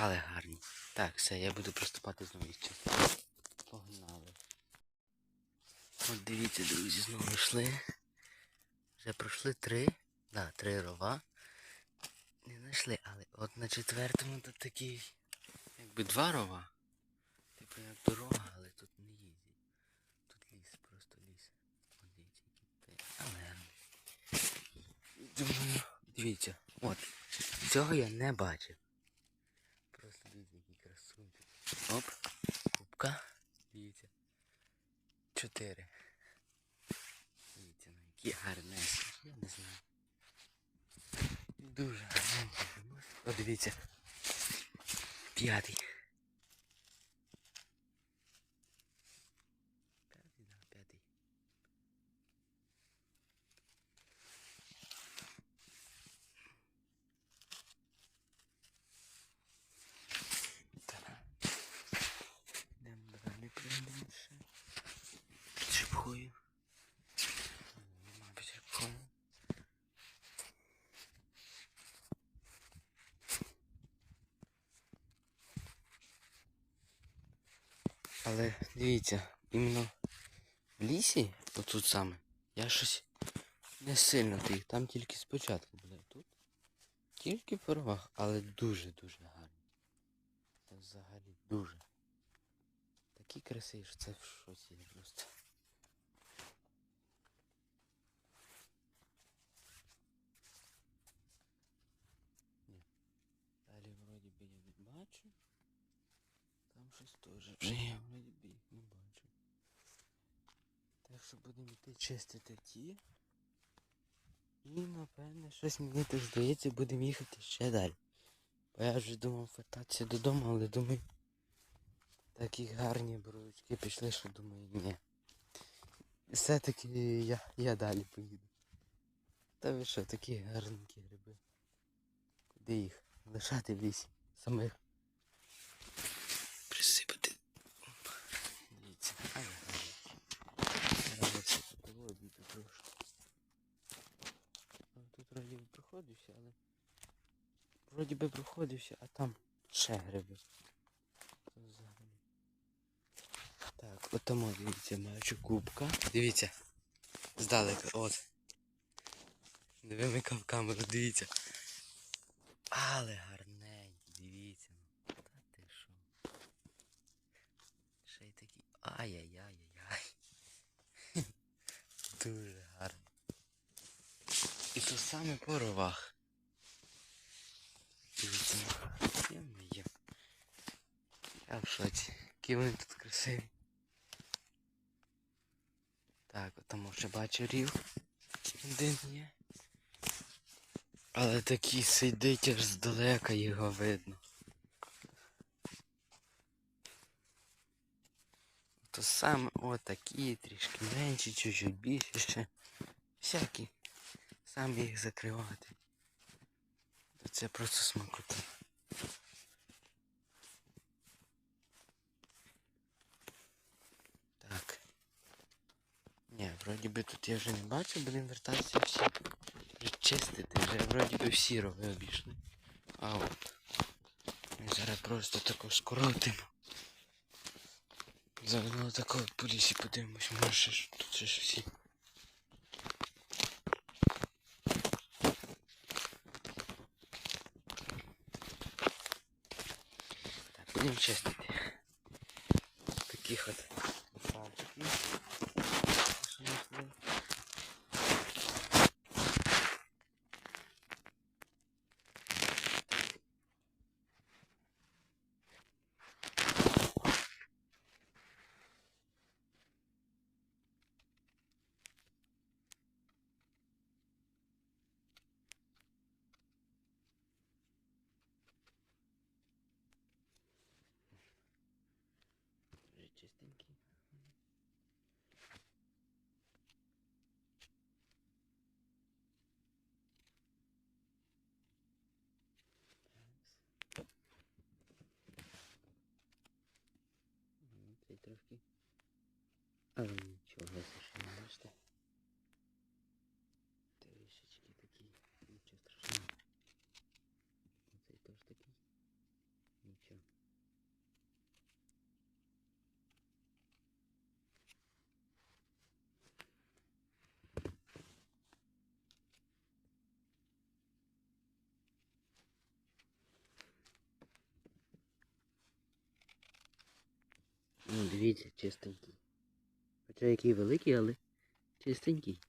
Але гарні. Так, все, я буду приступати знову частини. Погнали. От дивіться, друзі, знову йшли. Вже пройшли три. Да, три рова. Не знайшли, але от на четвертому тут такий. Якби два рова. Типу як дорога, але тут не їздять. Тут ліс, просто ліс. От дивіться, але. Думаю, дивіться, от. Цього я не бачив. Просто дивіться, який красунчик. Оп, кубка. Дивіться. Чотири. Ну. Я не знаю. Дуже гарненькі. Подивіться. П'ятий, да, п'ятий. Так. Йдемо далі, прийдемо ще. Підшипхую. Нема підшипхую. Але дивіться, іменно в лісі, отут саме, я щось не сильно тих, там тільки спочатку буде. Тут тільки порвах, але дуже-дуже гарно. Це взагалі дуже. Такі краси, що це в шоці я просто. Далі вроді би я не бачу. Там щось теж вже я вроді би їх не бачу. Так що будемо йти чистити ті. І напевне щось мені так здається, будемо їхати ще далі. Бо я вже думав вертатися додому, але думаю. Такі гарні брудочки пішли, що думаю, ні. Все-таки я, я далі поїду. Та ви що, такі гарненькі гриби. Куди їх? Лишати в лісі. Самих. Присипати. Оп. Дивіться. Але гарні. Треба це подоводити трошки. А Тут вроді би проходився, але. Вроді би проходився, а там ще гриби. Так, от тому дивіться, бачу кубка. Дивіться. Здалека, от. Не вимикав камеру, дивіться. Але гарненький, дивіться. ну. Та ти що? Ще й такий. Ай-яй-яй-яй-яй. Дуже гарно. І це саме по ровах. Дивіться. ну. Є-моє. Я в шоці. Які вони тут красиві. Так, от вже бачу рів. Один є. Але такий сидить аж здалека його видно. То саме отакі, трішки менші, чуть-чуть більше ще. Всякі. Сам їх закривати. Це просто смакота. Так. Ні, вроді би тут я вже не бачу, будемо вертатися всі. Вже чистити, вже вроді би всі роги обійшли. А от. Ми зараз просто тако скоротимо. Заодно тако по лісі подивимось, може тут ще ж всі. Будемо чистити. Таких от чистенький. Цей трошки. Але нічого, не бачите. Дивіться, чистенький. Хоча який великий, але чистенький.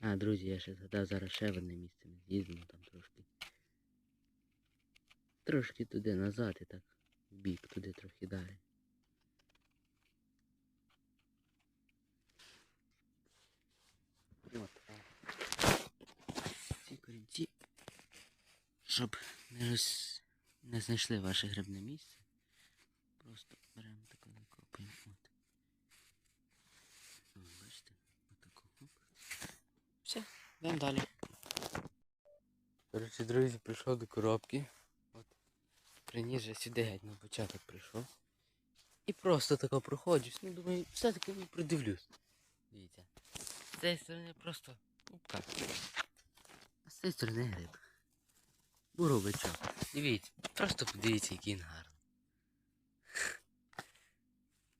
А, друзі, я ще згадав зараз ще в одне місце. Ми з'їздимо там трошки. Трошки туди назад і так. В бік, туди трохи далі. От. Ці корінці, щоб не, роз... не знайшли ваше грибне місце. Просто беремо таку накопуємо. От. О, бачите? Отаку. Все, йдемо далі. Коротше, друзі, прийшов до коробки. От. Приніс же сюди геть на початок прийшов. І просто тако проходжусь. Ну, думаю, все-таки ну, придивлюсь. Дивіться. З цієї сторони просто пупка. А з цієї сторони гриб. Буровичок. Дивіться, просто подивіться, який він гарний.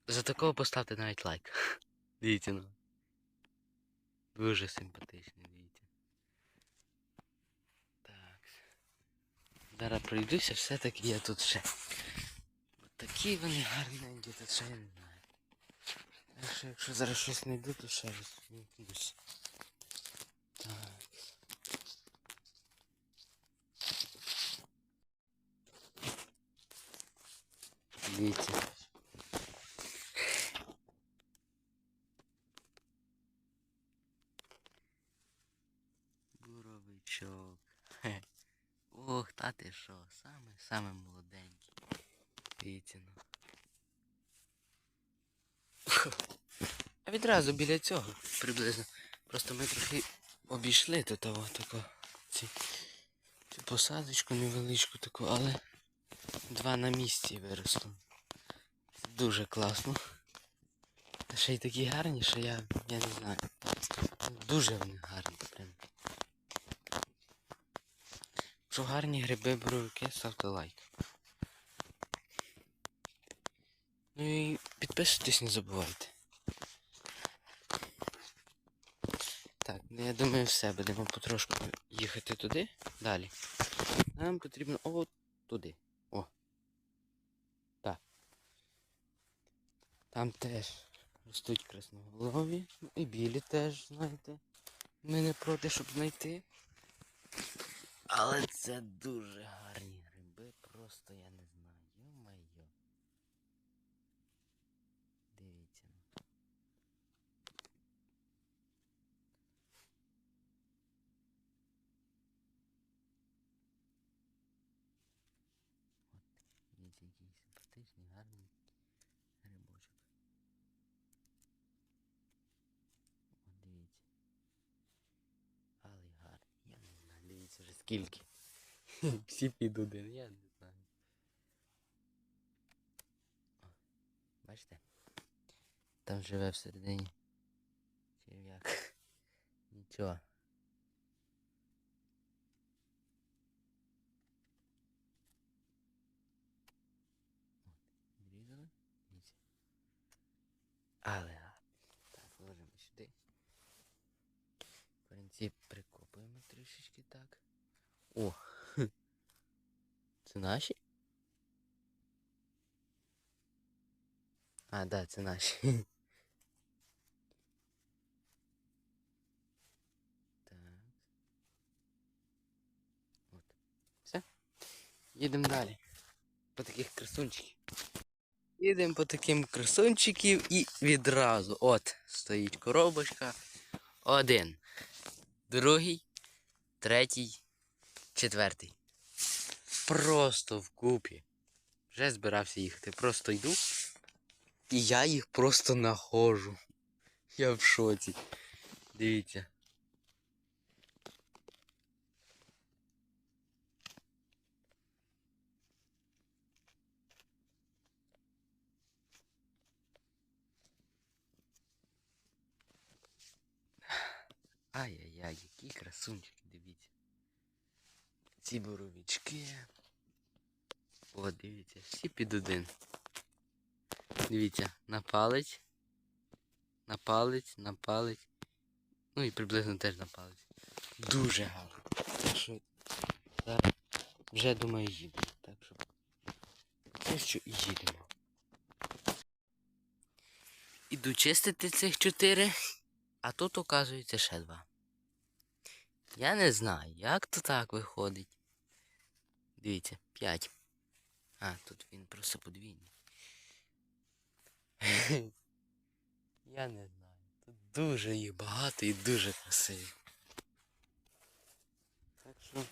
За такого поставте навіть лайк. Дивіться, ну. Дуже симпатичний, дивіться. Так. Зараз пройдуся, все-таки я тут ще. Такі вони гарненькі, тут ще я не знаю. Так що якщо зараз щось знайду, то ще вімкнусь. Так. Дивіться. Буровичок. Ох, та ти що, саме, саме молоденький. Дивіться ну. А відразу біля цього приблизно. Просто ми трохи обійшли тут того тако. Ці, цю посадочку невеличку таку, але два на місці виросло. Дуже класно. Та ще й такі гарні, що я, я не знаю. Дуже вони гарні прям. Якщо гарні гриби буровики, ставте лайк. Ну і підписуйтесь, не забувайте. Так, ну я думаю все, будемо потрошку їхати туди, далі. Нам потрібно от туди. О. Так. Там теж ростуть красноголові. І білі теж, знаєте. Ми не проти, щоб знайти. Але це дуже гарні гриби, просто я не знаю. Йо-майо. Дивіться. От, дивіться, який симпатичний, гарний грибочок. От дивіться. Але гарний. Я не знаю, дивіться вже скільки. Всі під один, я не знаю. О, бачите? Там живе всередині черв'як. Нічого. От, Зрізали? Дивіться. Але гарно. Так, ложимо сюди. Корінці прикопуємо трішечки так. О! Це наші? А, да, це наші. Так. От. Все. Їдемо далі. По таких красунчиків. Їдемо по таким красунчиків і відразу. От, стоїть коробочка. Один. Другий. Третій. Четвертий. Просто вкупі. Вже збирався їхати. Просто йду. І я їх просто нахожу. Я в шоці. Дивіться. Ай-яй-яй, які красунчики. Ці боровички. О, дивіться, всі під один. Дивіться, на палець, на палець, на палець. Ну і приблизно теж на палець. Дуже гарно. Так що зараз вже думаю їдемо. Так що це що і їдемо. Іду чистити цих чотири, а тут оказується ще два. Я не знаю, як то так виходить. Дивіться, п'ять. А, тут він просто подвійний. Я не знаю. Тут дуже їх багато і дуже красиві. Так що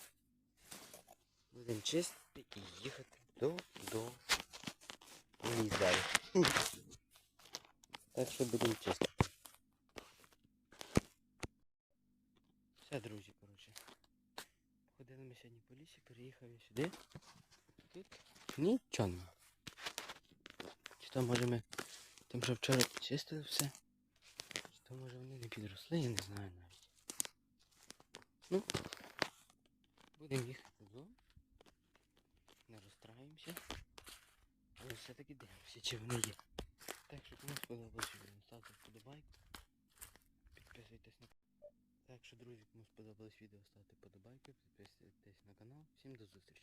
будемо чистити і їхати до до далі. Так що будемо чистити. Все, друзі, коротше. Ходили ми сьогодні по сюди. Тут нічого нема. Чи то може ми тим, що вчора підчистили все. Чи то може вони не підросли, я не знаю навіть. Ну, будемо їхати додому. Не розстраємося. Але все-таки дивимося, чи вони є. Так що кому сподобалось відео, ставте вподобайку. Підписуйтесь на так що, друзі, кому сподобалось відео, ставте подобайки, підписуйтесь на канал. Всім до зустрічі.